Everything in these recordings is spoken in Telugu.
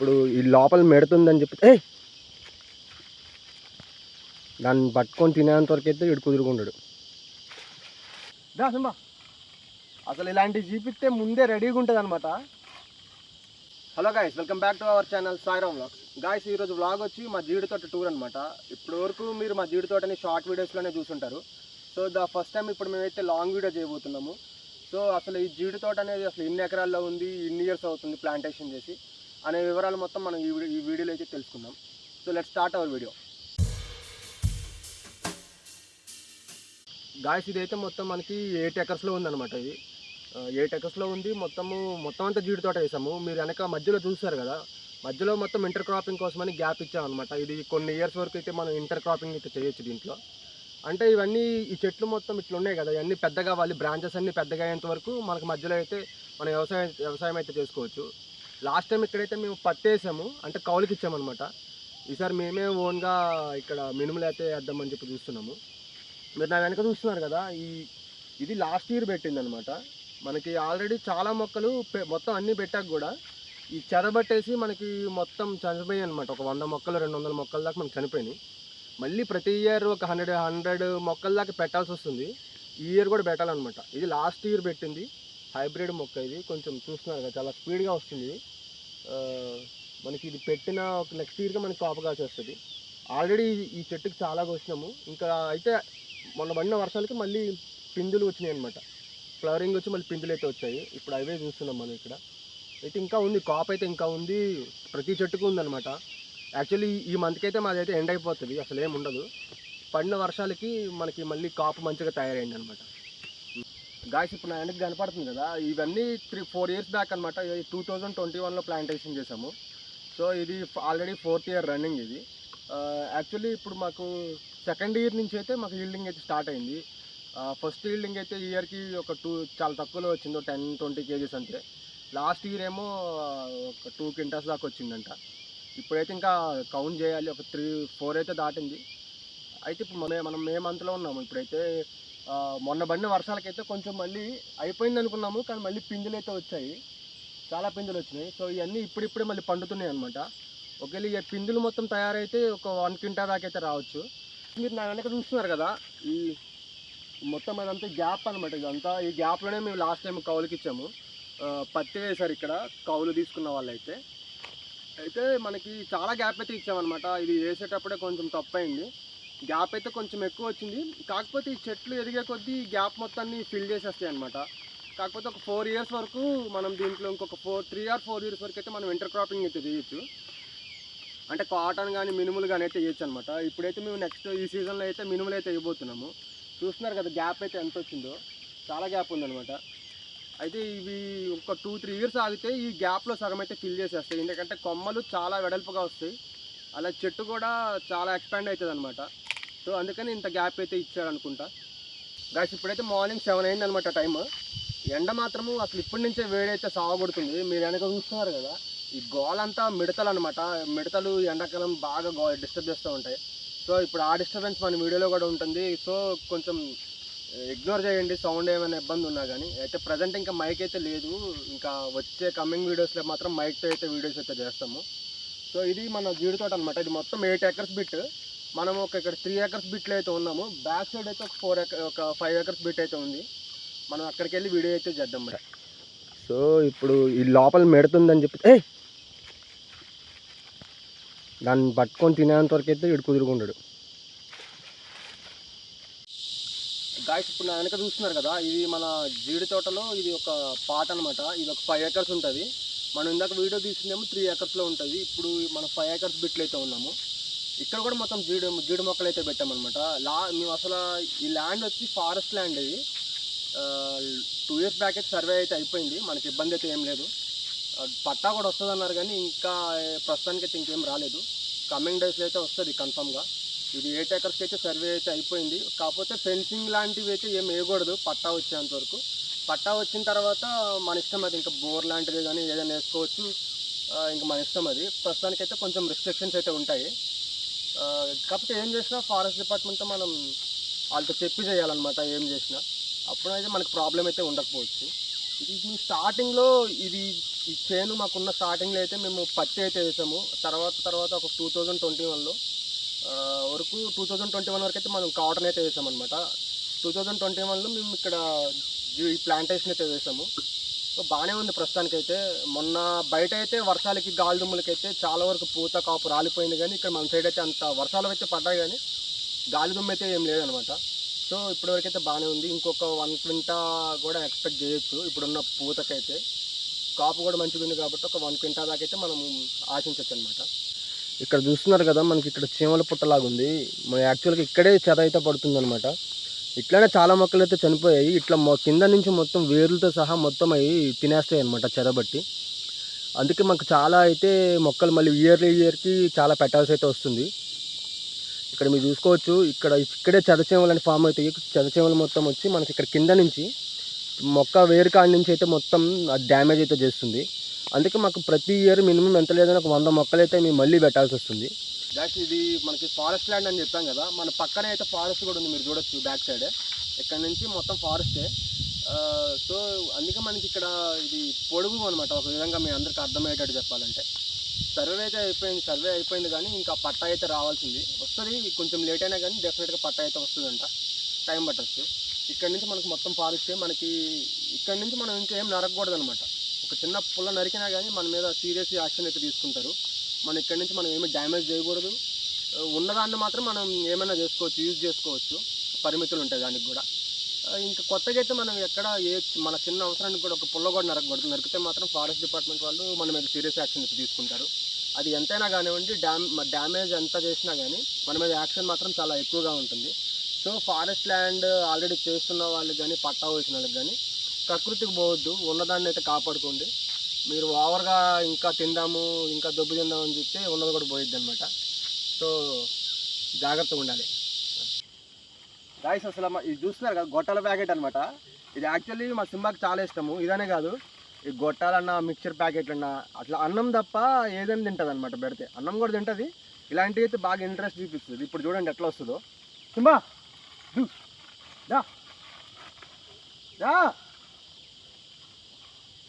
ఇప్పుడు ఈ లోపల మెడుతుందని చెప్పి ఏ దాన్ని పట్టుకొని తినేంత వరకు అయితే ఇడు కుదురుకుంటాడు. దా సింబా. అసలు ఇలాంటివి చూపిస్తే ముందే రెడీగా ఉంటుంది అనమాట hello guys welcome back to our channel Sairam vlogs guys ఈరోజు వ్లాగ్ వచ్చి మా జీడితోట టూర్ అనమాట ఇప్పటి వరకు మీరు మా జీడితోటని షార్ట్ వీడియోస్లోనే చూసుంటారు. సో ద ఫస్ట్ టైం ఇప్పుడు మేమైతే లాంగ్ వీడియో చేయబోతున్నాము. సో అసలు ఈ జీడి తోట అనేది అసలు ఎన్ని ఎకరాల్లో ఉంది ఎన్ని ఇయర్స్ అవుతుంది ప్లాంటేషన్ చేసి? అనే వివరాలు మొత్తం మనం ఈ వీడియో ఈ వీడియోలో అయితే తెలుసుకుందాం. So let start our video guys ఇదైతే మొత్తం మనకి ఎయిట్ ఎకర్స్లో ఉందన్నమాట ఇది. ఎయిట్ ఎకర్స్లో ఉంది మొత్తము మొత్తం అంతా జీడి తోట వేసాము. మీరు వెనక మధ్యలో చూస్తారు కదా మధ్యలో మొత్తం ఇంటర్ క్రాపింగ్ కోసమని గ్యాప్ ఇచ్చామన్నమాట. ఇది కొన్ని ఇయర్స్ వరకు అయితే మనం ఇంటర్ క్రాపింగ్ అయితే చేయొచ్చు దీంట్లో. అంటే ఇవన్నీ ఈ చెట్లు మొత్తం ఇట్లా ఉన్నాయి కదా ఇవన్నీ పెద్దగా వాళ్ళు బ్రాంచెస్ అన్నీ పెద్దగా అయ్యేంత వరకు మనకు మధ్యలో అయితే మన వ్యవసాయం వ్యవసాయం అయితే చేసుకోవచ్చు. లాస్ట్ టైం ఇక్కడైతే మేము పట్టేసాము. అంటే కౌలుకి ఇచ్చామన్నమాట. ఈసారి మేమే ఓన్గా ఇక్కడ మినుములు అయితే వేద్దామని చెప్పి చూస్తున్నాము. మీరు నా వెనక చూస్తున్నారు కదా ఈ ఇది లాస్ట్ ఇయర్ పెట్టిందనమాట మనకి ఆల్రెడీ చాలా మొక్కలు పె- మొత్తం అన్నీ పెట్టాక కూడా ఈ చెరబట్టేసి మనకి మొత్తం చనిపోయాయి అనమాట ఒక వంద మొక్కలు రెండు వందల మొక్కల దాకా మనకి చనిపోయినాయి. మళ్ళీ ప్రతి ఇయర్ ఒక హండ్రెడ్ హండ్రెడ్ మొక్కల దాకా పెట్టాల్సి వస్తుంది. ఈ ఇయర్ కూడా పెట్టాలన్నమాట. ఇది లాస్ట్ ఇయర్ పెట్టింది. హైబ్రిడ్ మొక్క ఇది. కొంచెం చూస్తున్నారు కదా చాలా స్పీడ్గా వస్తుంది ఇది. మనకి ఇది పెట్టిన ఒక నెక్స్ట్ ఇయర్గా మనకి కాపు కాసేస్తుంది ఆల్రెడీ ఈ చెట్టుకి చాలా కోసినాము. ఇంకా అయితే మొన్న పడిన వర్షాలకి మళ్ళీ పిందులు వచ్చినాయి అనమాట ఫ్లవరింగ్ వచ్చి మళ్ళీ పిందులు అయితే వచ్చాయి. ఇప్పుడు అవే చూస్తున్నాం మనం ఇక్కడ. అయితే ఇంకా ఉంది కాప్ అయితే ఇంకా ఉంది. ప్రతి చెట్టుకు ఉందన్నమాట. యాక్చువల్లీ ఈ మంత్కి అయితే మాది అయితే ఎండ్ అయిపోతుంది. అసలు ఏం ఉండదు. పడిన వర్షాలకి మనకి మళ్ళీ కాపు మంచిగా తయారైంది అనమాట గాయస్ ఇప్పుడు నా వెనక్కి కనపడుతుంది కదా ఇవన్నీ త్రీ ఫోర్ ఇయర్స్ బ్యాక్ అనమాట టూ థౌజండ్ ట్వంటీ వన్లో ప్లాంటేషన్ చేసాము సో ఇది ఆల్రెడీ ఫోర్త్ ఇయర్ రన్నింగ్ ఇది. యాక్చువల్లీ ఇప్పుడు మాకు సెకండ్ ఇయర్ నుంచి అయితే మాకు హీల్డింగ్ అయితే స్టార్ట్ అయింది. ఫస్ట్ ఈల్డింగ్ అయితే ఇయర్కి ఒక టూ చాలా తక్కువలో వచ్చింది టెన్ ట్వంటీ కేజీస్ అంతే. లాస్ట్ ఇయర్ ఏమో ఒక టూ క్వింటల్స్ దాకా వచ్చిందంట. ఇప్పుడైతే ఇంకా కౌంట్ చేయాలి ఒక త్రీ ఫోర్ అయితే దాటింది. అయితే ఇప్పుడు మన మనం మే మంత్లో ఉన్నాము. ఇప్పుడైతే మొన్న పడిన వర్షాలకైతే కొంచెం మళ్ళీ అయిపోయింది అనుకున్నాము కానీ మళ్ళీ పిందులు అయితే వచ్చాయి. చాలా పిందులు వచ్చినాయి. సో ఇవన్నీ ఇప్పుడిప్పుడే మళ్ళీ పండుతున్నాయి అనమాట ఒకవేళ ఈ పిందులు మొత్తం తయారైతే ఒక వన్ క్వింటా దాకా అయితే రావచ్చు. మీరు నా వెనక చూస్తున్నారు కదా ఈ మొత్తం అదంతా గ్యాప్ అనమాట ఇదంతా ఈ గ్యాప్లోనే మేము లాస్ట్ టైం కౌలుకి ఇచ్చాము. పత్తి వేశారు ఇక్కడ కౌలు తీసుకున్న వాళ్ళైతే. అయితే అయితే మనకి చాలా గ్యాప్ అయితే ఇచ్చామన్నమాట. ఇది వేసేటప్పుడే కొంచెం తప్పైంది. గ్యాప్ అయితే కొంచెం ఎక్కువ వచ్చింది. కాకపోతే ఈ చెట్లు ఎదిగే కొద్దీ గ్యాప్ మొత్తాన్ని ఫిల్ చేసేస్తాయి అనమాట కాకపోతే ఒక ఫోర్ ఇయర్స్ వరకు మనం దీంట్లో ఇంకొక four three or four years వరకు అయితే మనం ఇంటర్ క్రాపింగ్ అయితే చేయొచ్చు. అంటే కాటన్ కానీ మినుములు కానీ అయితే వేయచ్చు అనమాట ఇప్పుడైతే మేము నెక్స్ట్ ఈ సీజన్లో అయితే మినుములు అయితే వేయబోతున్నాము. చూస్తున్నారు కదా గ్యాప్ అయితే ఎంత వచ్చిందో. చాలా గ్యాప్ ఉందనమాట అయితే ఇవి ఒక టూ త్రీ ఇయర్స్ ఆగితే ఈ గ్యాప్లో సగం అయితే ఫిల్ చేసేస్తాయి. ఎందుకంటే కొమ్మలు చాలా వెడల్పుగా వస్తాయి. అలా చెట్టు కూడా చాలా ఎక్స్పాండ్ అవుతుంది అనమాట సో అందుకని ఇంత గ్యాప్ అయితే ఇచ్చాడు అనుకుంటా గాయస్ ఇప్పుడైతే మార్నింగ్ సెవెన్ అయింది అనమాట టైం ఎండ మాత్రము అసలు ఇప్పటి నుంచే వేడైతే సాగబడుతుంది మీరు వెనక చూస్తున్నారు కదా ఈ గోలంతా మిడతలు అనమాట మిడతలు ఎండాకాలం బాగా గో డిస్టర్బ్ చేస్తూ ఉంటాయి. సో ఇప్పుడు ఆ డిస్టర్బెన్స్ మన వీడియోలో కూడా ఉంటుంది. సో కొంచెం ఇగ్నోర్ చేయండి సౌండ్ ఏమైనా ఇబ్బంది ఉన్నా కానీ అయితే ప్రజెంట్ ఇంకా మైక్ అయితే లేదు. ఇంకా వచ్చే కమింగ్ వీడియోస్లో మాత్రం మైక్తో అయితే వీడియోస్ అయితే చేస్తాము. సో ఇది మన జీడి తోట అనమాట ఇది మొత్తం ఎయిట్ ఎకర్స్ బిట్ మనం ఒక ఇక్కడ త్రీ ఎకర్స్ బిట్లు అయితే ఉన్నాము. బ్యాక్ సైడ్ అయితే ఒక ఫోర్ ఎకర్ ఒక ఫైవ్ ఎకర్స్ బిట్ అయితే ఉంది. మనం అక్కడికి వెళ్ళి వీడియో అయితే చేద్దాం మరి. సో ఇప్పుడు ఈ లోపల మెడుతుందని చెప్పి ఏ దాన్ని పట్టుకొని తినేంత వరకు అయితే ఇడు కుదురుకుంటాడు. గాయస్ ఇప్పుడు నా వెనక చూస్తున్నారు కదా ఇది మన జీడి తోటలో ఇది ఒక పాట అనమాట ఇది ఒక ఫైవ్ ఎకర్స్ ఉంటుంది. మనం ఇందాక వీడియో తీసిందేమో త్రీ ఎకర్స్లో ఉంటుంది. ఇప్పుడు మనం ఫైవ్ ఎకర్స్ బిట్లు అయితే ఉన్నాము. ఇక్కడ కూడా మొత్తం జీడి జీడి మొక్కలు అయితే పెట్టామన్నమాట. లా మేము అసలు ఈ ల్యాండ్ వచ్చి ఫారెస్ట్ ల్యాండ్ ఇది. టూ ఇయర్స్ బ్యాక్ అయితే సర్వే అయితే అయిపోయింది. మనకి ఇబ్బంది అయితే ఏం లేదు. పట్టా కూడా వస్తుంది అన్నారు కానీ ఇంకా ప్రస్తుతానికి అయితే ఇంకేం రాలేదు. కమింగ్ డేస్లో అయితే వస్తుంది కన్ఫామ్గా ఇది ఎయిట్ ఏకర్స్కి అయితే సర్వే అయితే అయిపోయింది. కాకపోతే ఫెన్సింగ్ లాంటివి అయితే ఏం వేయకూడదు పట్టా వచ్చేంత వరకు. పట్టా వచ్చిన తర్వాత మన ఇష్టం అది. ఇంకా బోర్ లాంటిది కానీ ఏదైనా వేసుకోవచ్చు. ఇంకా మన ఇష్టం అది. ప్రస్తుతానికి అయితే కొంచెం రిస్ట్రిక్షన్స్ అయితే ఉంటాయి. కాకపోతే ఏం చేసినా ఫారెస్ట్ డిపార్ట్మెంట్తో మనం వాళ్ళతో చెప్పి చేయాలన్నమాట ఏం చేసినా. అప్పుడైతే మనకు ప్రాబ్లం అయితే ఉండకపోవచ్చు. ఇది మీ స్టార్టింగ్లో ఇది ఈ చేను మాకున్న స్టార్టింగ్లో అయితే మేము పత్తి అయితే వేసాము. తర్వాత తర్వాత ఒక టూ థౌజండ్ ట్వంటీ వన్లో వరకు టూ థౌజండ్ ట్వంటీ వన్ వరకు అయితే మనం కాటన్ అయితే వేసామన్నమాట. టూ థౌజండ్ ట్వంటీ వన్లో మేము ఇక్కడ ఈ ప్లాంటేషన్ అయితే వేసాము. సో బాగానే ఉంది ప్రస్తుతానికైతే. మొన్న బయట అయితే వర్షాలకి గాలిదుమ్ములకైతే చాలా వరకు పూత కాపు రాలిపోయింది కానీ ఇక్కడ మన సైడ్ అయితే అంత వర్షాలు అయితే పడ్డాయి కానీ గాలిదుమ్మ అయితే ఏం లేదనమాట. సో ఇప్పటివరకు అయితే బాగానే ఉంది. ఇంకొక వన్ క్వింటా కూడా ఎక్స్పెక్ట్ చేయొచ్చు ఇప్పుడున్న పూతకైతే. కాపు కూడా మంచిగా ఉంది కాబట్టి ఒక వన్ క్వింటా దాకా అయితే మనం ఆశించవచ్చు అనమాట ఇక్కడ చూస్తున్నారు కదా మనకి ఇక్కడ చీమల పుట్టలాగా ఉంది మన యాక్చువల్గా ఇక్కడే చెద అయితే పడుతుంది అనమాట ఇట్లానే చాలా మొక్కలు అయితే చనిపోయాయి. ఇట్లా మొ కింద నుంచి మొత్తం వేర్లతో సహా మొత్తం అవి తినేస్తాయి అనమాట చెదబట్టి అందుకే మాకు చాలా అయితే మొక్కలు మళ్ళీ ఇయర్లీ ఇయర్కి చాలా పెట్టాల్సి అయితే వస్తుంది. ఇక్కడ మీరు చూసుకోవచ్చు. ఇక్కడ ఇక్కడే చెదచీమలు అని ఫామ్ అవుతాయి చెదచీమలు మొత్తం వచ్చి మనకి ఇక్కడ కింద నుంచి మొక్క వేరు కాడి నుంచి అయితే మొత్తం అది డ్యామేజ్ అయితే చేస్తుంది. అందుకే మాకు ప్రతి ఇయర్ మినిమం ఎంత లేదని ఒక వంద మొక్కలు అయితే మేము మళ్ళీ పెట్టాల్సి వస్తుంది. దాట్ ఇది మనకి ఫారెస్ట్ ల్యాండ్ అని చెప్పాం కదా. మన పక్కనే అయితే ఫారెస్ట్ కూడా ఉంది మీరు చూడొచ్చు బ్యాక్ సైడ్ ఇక్కడ నుంచి మొత్తం ఫారెస్టే సో అందుకే మనకి ఇక్కడ ఇది పొడుగు అనమాట ఒక విధంగా మీ అందరికి అర్థమయ్యేటట్టు చెప్పాలంటే. సర్వే అయితే అయిపోయింది సర్వే అయిపోయింది కానీ ఇంకా పట్టా అయితే రావాల్సింది. వస్తుంది కొంచెం లేట్ అయినా కానీ డెఫినెట్గా పట్టా అయితే వస్తుందంట. టైం పట్టచ్చు. ఇక్కడ నుంచి మనకి మొత్తం ఫారెస్టే మనకి ఇక్కడ నుంచి మనం ఇంకేం నరకకూడదు అనమాట ఒక చిన్న పుల్ల నరికినా కానీ మన మీద సీరియస్ యాక్షన్ అయితే తీసుకుంటారు. మనం ఇక్కడ నుంచి మనం ఏమి డ్యామేజ్ చేయకూడదు. ఉన్నదాన్ని మాత్రం మనం ఏమైనా చేసుకోవచ్చు యూజ్ చేసుకోవచ్చు. పరిమితులు ఉంటాయి దానికి కూడా. ఇంకా కొత్తగా అయితే మనం ఎక్కడ ఏ మన చిన్న అవసరానికి కూడా ఒక పుల్ల కూడా నరకకూడదు. నరికితే మాత్రం ఫారెస్ట్ డిపార్ట్మెంట్ వాళ్ళు మన మీద సీరియస్ యాక్షన్ అయితే తీసుకుంటారు. అది ఎంతైనా కానివ్వండి డ్యామ్ డ్యామేజ్ ఎంత చేసినా కానీ మన మీద యాక్షన్ మాత్రం చాలా ఎక్కువగా ఉంటుంది. సో ఫారెస్ట్ ల్యాండ్ ఆల్రెడీ చేస్తున్న వాళ్ళకి కానీ పట్టా వచ్చిన వాళ్ళకి కానీ ప్రకృతికి పోవద్దు. ఉన్నదాన్ని అయితే కాపాడుకోండి. మీరు ఓవర్గా ఇంకా తిందాము ఇంకా దెబ్బ తిందాము అని చెప్తే ఉన్నది కూడా పోయిద్ది అనమాట సో జాగ్రత్తగా ఉండాలి. రాయిస్ అసలు ఇది చూస్తున్నారు కదా గొట్టాల ప్యాకెట్ అనమాట ఇది యాక్చువల్లీ మా సింబాకి చాలా ఇష్టము. ఇదనే కాదు ఈ గొట్టాలన్నా మిక్చర్ ప్యాకెట్లన్నా అట్లా అన్నం తప్ప ఏదైనా తింటుంది అనమాట పెడితే. అన్నం కూడా తింటుంది. ఇలాంటివి అయితే బాగా ఇంట్రెస్ట్ చూపిస్తుంది. ఇప్పుడు చూడండి ఎట్లా వస్తుందో. సింబా! దా! దా!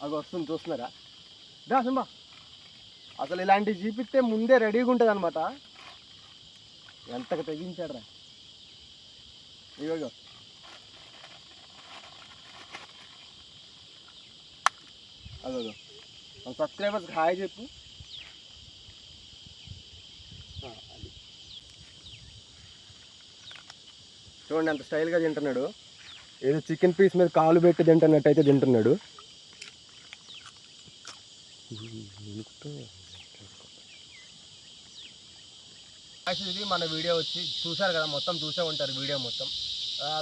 అవి వస్తుంది చూస్తున్నారా? దా సింబా అసలు ఇలాంటివి చూపిస్తే ముందే రెడీగా ఉంటుంది అనమాట ఎంతకు తెగించాడు రా ఇగో అదో అదో. మన సబ్స్క్రైబర్స్కి హాయ్ చెప్పు. చూడండి అంత స్టైల్గా తింటున్నాడు. ఏదో చికెన్ పీస్ మీద కాలు పెట్టి తింటున్నట్టు అయితే తింటున్నాడు యాక్చువల్లీ ఇది మన వీడియో వచ్చి చూసారు కదా మొత్తం చూసే ఉంటారు వీడియో మొత్తం.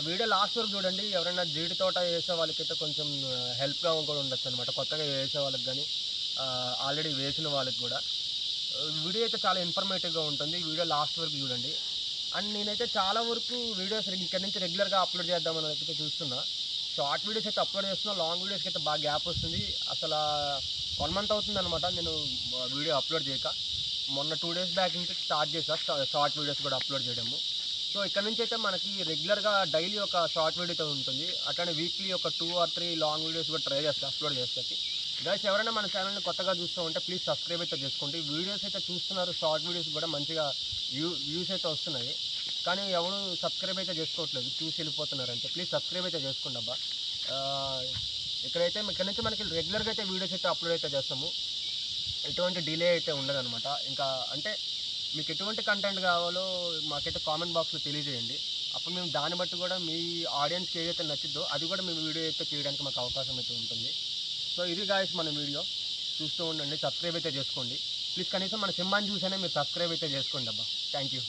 వీడియో లాస్ట్ వరకు చూడండి ఎవరైనా జీడి తోట వేసే వాళ్ళకైతే కొంచెం హెల్ప్గా కూడా ఉండొచ్చు అనమాట కొత్తగా వేసే వాళ్ళకి కానీ ఆల్రెడీ వేసిన వాళ్ళకి కూడా. వీడియో అయితే చాలా ఇన్ఫర్మేటివ్గా ఉంటుంది. వీడియో లాస్ట్ వరకు చూడండి. అండ్ నేనైతే చాలా వరకు వీడియోస్ ఇక్కడ నుంచి రెగ్యులర్గా అప్లోడ్ చేద్దామని అయితే చూస్తున్నా. షార్ట్ వీడియోస్ అయితే అప్లోడ్ చేస్తున్నా లాంగ్ వీడియోస్కి అయితే బాగా గ్యాప్ వస్తుంది. అసలు వన్ మంత్ అవుతుంది అనమాట నేను వీడియో అప్లోడ్ చేయక. మొన్న టూ డేస్ బ్యాక్ నుంచి స్టార్ట్ చేశాను షార్ట్ వీడియోస్ కూడా అప్లోడ్ చేయడము. సో ఇక్కడ నుంచి అయితే మనకి రెగ్యులర్గా డైలీ ఒక షార్ట్ వీడియో ఉంటుంది. అట్లనే వీక్లీ ఒక two or three long videos కూడా ట్రై చేస్తాను అప్లోడ్ చేస్తాకి. గైస్ ఎవరైనా మన ఛానల్ని కొత్తగా చూస్తూ ఉంటే ప్లీజ్ సబ్స్క్రైబ్ అయితే చేసుకోండి. వీడియోస్ అయితే చూస్తున్నారు షార్ట్ వీడియోస్ కూడా మంచిగా వ్యూ వ్యూస్ అయితే వస్తున్నాయి. కానీ ఎవరు సబ్స్క్రైబ్ అయితే చేసుకోవట్లేదు చూసి వెళ్ళిపోతున్నారు అంటే ప్లీజ్ సబ్స్క్రైబ్ అయితే చేసుకోండి అబ్బా. ఇక్కడైతే ఇక్కడ నుంచి మనకి రెగ్యులర్గా అయితే వీడియోస్ అయితే అప్లోడ్ అయితే చేస్తాము. ఎటువంటి డిలే అయితే ఉండదన్నమాట. ఇంకా అంటే మీకు ఎటువంటి కంటెంట్ కావాలో మాకైతే కామెంట్ బాక్స్లో తెలియజేయండి. అప్పుడు మేము దాన్ని బట్టి కూడా మీ ఆడియన్స్కి ఏదైతే నచ్చిద్దో అది కూడా మేము వీడియో అయితే చేయడానికి మాకు అవకాశం అయితే ఉంటుంది. సో ఇది గాయస్ మన వీడియో చూస్తూ ఉండండి సబ్స్క్రైబ్ అయితే చేసుకోండి. ప్లీజ్ కనీసం మన సింహాన్ని చూసైనా మీరు సబ్స్క్రైబ్ అయితే చేసుకోండి అబ్బా. Thank you